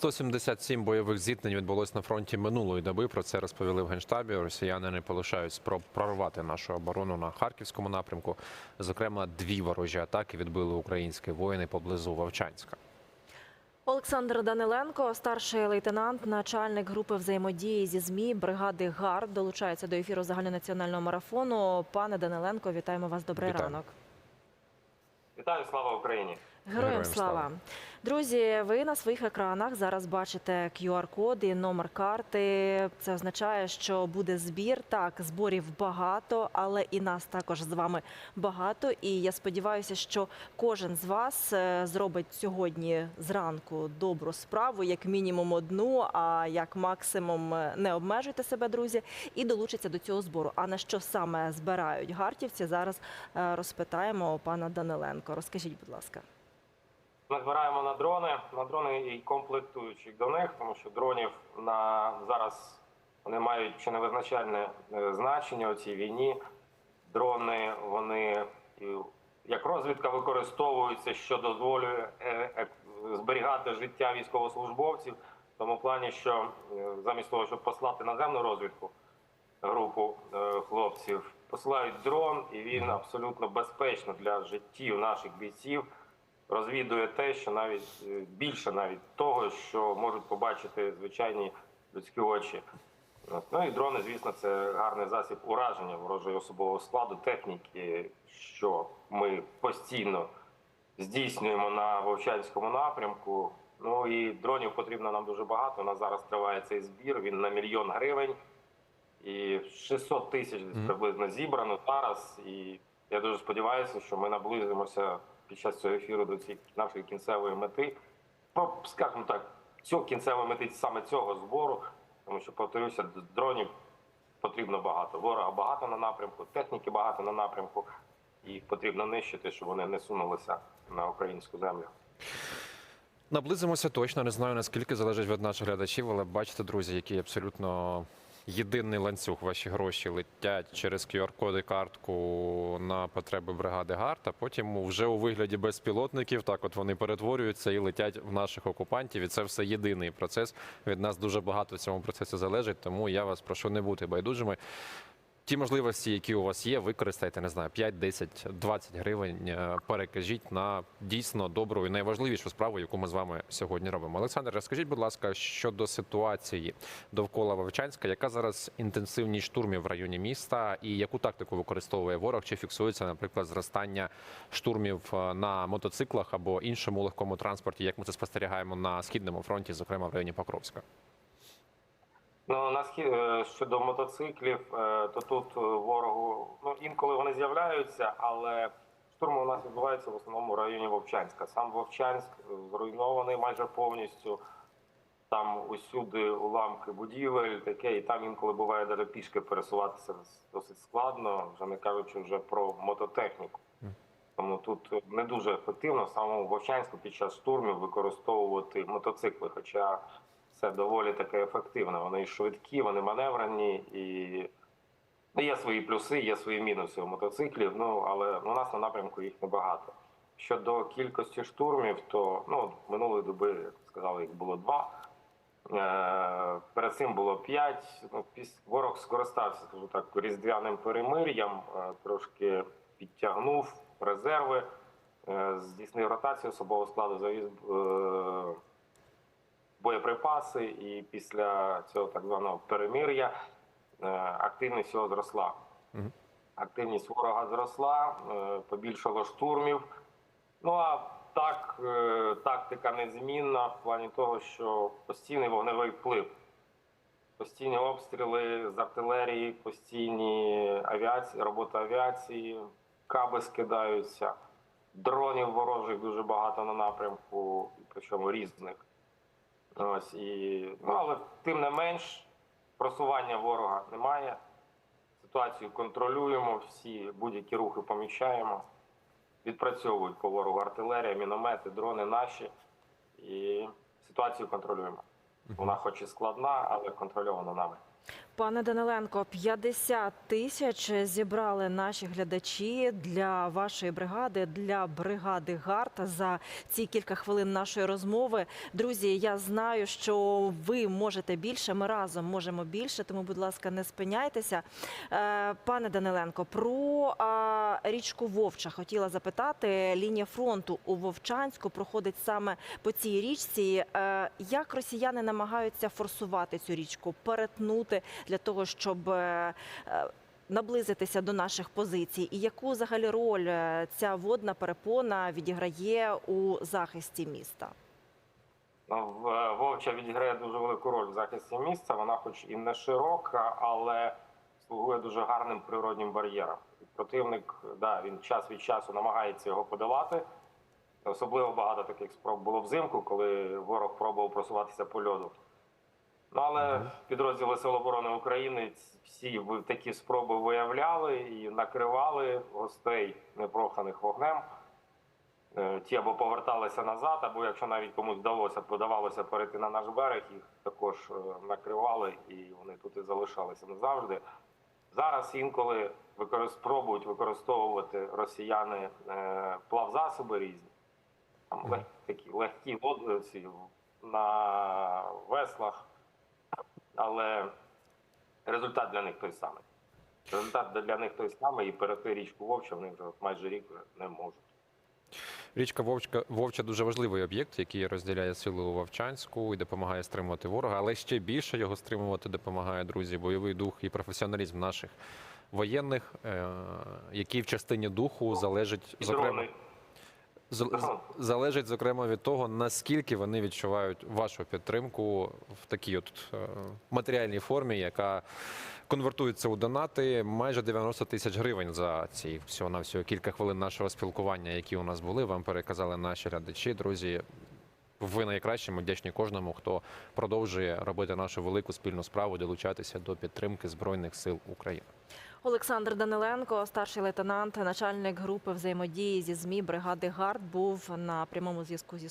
177 бойових зіткнень відбулось на фронті минулої доби. Про це розповіли в генштабі. Росіяни не полишають спроб прорвати нашу оборону на харківському напрямку. Зокрема, дві ворожі атаки відбили українські воїни поблизу Вовчанська. Олександр Даниленко, старший лейтенант, начальник групи взаємодії зі змі бригади ГАРД, долучається до ефіру загальнонаціонального марафону. Пане Даниленко, вітаємо вас. Добрий Вітаю. ранок. Вітаю, слава Україні! Героям Героям слава. слава. Друзі, ви на своїх екранах зараз бачите QR-код і номер карти. Це означає, що буде збір. Так, зборів багато, але і нас також з вами багато. І я сподіваюся, що кожен з вас е, зробить сьогодні зранку добру справу, як мінімум одну, а як максимум е, не обмежуйте себе, друзі, і долучиться до цього збору. А на що саме збирають гартівці? Зараз е, розпитаємо пана Даниленко. Розкажіть, будь ласка. Ми збираємо на дрони, на дрони і комплектуючих до них, тому що дронів на зараз вони мають чи невизначальне е, значення у цій війні. Дрони вони як розвідка використовуються, що дозволює е, е, зберігати життя військовослужбовців. В тому плані, що замість того, щоб послати наземну розвідку, групу хлопців, посилають дрон, і він абсолютно безпечно для життів наших бійців розвідує те, що навіть е, більше навіть того, що можуть побачити звичайні людські очі. Ну і дрони, звісно, це гарний засіб ураження ворожого особового складу, техніки, що ми постійно здійснюємо на Вовчанському напрямку. Ну і дронів потрібно нам дуже багато. У нас зараз триває цей збір. Він на мільйон гривень. І 600 тисяч приблизно зібрано зараз. І я дуже сподіваюся, що ми наблизимося під час цього ефіру до цієї нашої кінцевої мети. Скажімо так, цього кінцевої мети саме цього збору, тому що повторюся, дронів потрібно багато. Ворога багато на напрямку, техніки багато на напрямку. Їх потрібно нищити, щоб вони не сунулися на українську землю. Наблизимося точно. Не знаю наскільки залежить від наших глядачів, але бачите, друзі, який абсолютно єдиний ланцюг. Ваші гроші летять через QR-коди картку на потреби бригади ГАРТ, а потім вже у вигляді безпілотників так от вони перетворюються і летять в наших окупантів. І це все єдиний процес. Від нас дуже багато в цьому процесі залежить. Тому я вас прошу не бути байдужими. Ті можливості, які у вас є, використайте, не знаю, 5, 10, 20 гривень. е, Перекажіть на дійсно добру і найважливішу справу, яку ми з вами сьогодні робимо. Олександр, розкажіть, будь ласка, щодо ситуації довкола Вовчанська, яка зараз інтенсивність штурмів в районі міста, і яку тактику використовує ворог? Чи фіксується, наприклад, зростання штурмів е, на мотоциклах або іншому легкому транспорті, як ми це спостерігаємо на східному фронті, зокрема в районі Покровська? Ну на схід е, щодо мотоциклів, е, то тут е, ворогу ну інколи вони з'являються, але штурми у нас відбуваються в основному в районі Вовчанська. Сам Вовчанськ зруйнований майже повністю. Там усюди уламки будівель, таке, і там інколи буває навіть пішки пересуватися досить складно, вже не кажучи вже про мототехніку. Тому тут не дуже ефективно в самому Вовчанську під час штурмів використовувати мотоцикли. Хоча це доволі таке ефективно. Вони швидкі, вони маневрені і ну, є свої плюси, є свої мінуси у мотоциклів. Ну але у нас на напрямку їх небагато. Щодо кількості штурмів, то ну минулої доби, як сказали, їх було два. Е, Перед цим було п'ять. Ну, ворог скористався, скажу так, різдвяним перемир'ям, е, трошки підтягнув резерви, е, здійснив ротацію особового складу, завіз боєприпаси, і після цього так званого перемир'я е, активність його зросла. Активність ворога зросла, е, побільшало штурмів. Ну а так, е, тактика незмінна в плані того, що постійний вогневий вплив. Постійні обстріли з артилерії, постійні авіації, робота авіації, каби скидаються, дронів ворожих дуже багато на напрямку, причому різних. Ось і ну, але тим не менш просування ворога немає. Ситуацію контролюємо, всі будь-які рухи помічаємо. Відпрацьовують по ворогу артилерія, міномети, дрони наші, і ситуацію контролюємо. Вона хоч і складна, але контрольована нами. Пане Даниленко, 50 тисяч зібрали наші глядачі для вашої бригади, для бригади ГАРД за ці кілька хвилин нашої розмови. Друзі, я знаю, що ви можете більше. Ми разом можемо більше, тому, будь ласка, не спиняйтеся. Е, Пане Даниленко, про річку Вовча хотіла запитати. Лінія фронту у Вовчанську проходить саме по цій річці. Е, Як росіяни намагаються форсувати цю річку, перетнути для того, щоб е, е, наблизитися до наших позицій? І яку взагалі роль е, ця водна перепона відіграє у захисті міста? Ну, Вовча відіграє дуже велику роль в захисті міста. Вона, хоч і не широка, але слугує дуже гарним природнім бар'єром. Противник, да, він час від часу намагається його подолати. Особливо багато таких спроб було взимку, коли ворог пробував просуватися по льоду. Ну але підрозділи Сил оборони України всі такі спроби виявляли і накривали гостей непроханих вогнем. Е, Ті або поверталися назад, або якщо навіть комусь вдалося, подавалося перейти на наш берег, їх також е, накривали і вони тут і залишалися назавжди. Зараз інколи спробують використовувати росіяни е, плавзасоби різні, там лег, такі легкі лод- на веслах, але результат для них той самий. Результат для них той самий, і перейти річку Вовча вони вже майже рік вже не можуть. Річка Вовчка Вовча дуже важливий об'єкт, який розділяє сили у Вовчанську і допомагає стримувати ворога, але ще більше його стримувати допомагає друзі, бойовий дух і професіоналізм наших воєнних, е, який в частині духу залежить І зокрема. дрони. Залежить зокрема від того, наскільки вони відчувають вашу підтримку в такій от е, матеріальній формі, яка конвертується у донати майже 90 тисяч гривень за ці всього на всього кілька хвилин нашого спілкування, які у нас були. Вам переказали наші глядачі, друзі. Ви найкращі, ми вдячні кожному, хто продовжує робити нашу велику спільну справу, долучатися до підтримки збройних сил України. Олександр Даниленко, старший лейтенант, начальник групи взаємодії зі ЗМІ бригади ГАРД, був на прямому зв'язку зі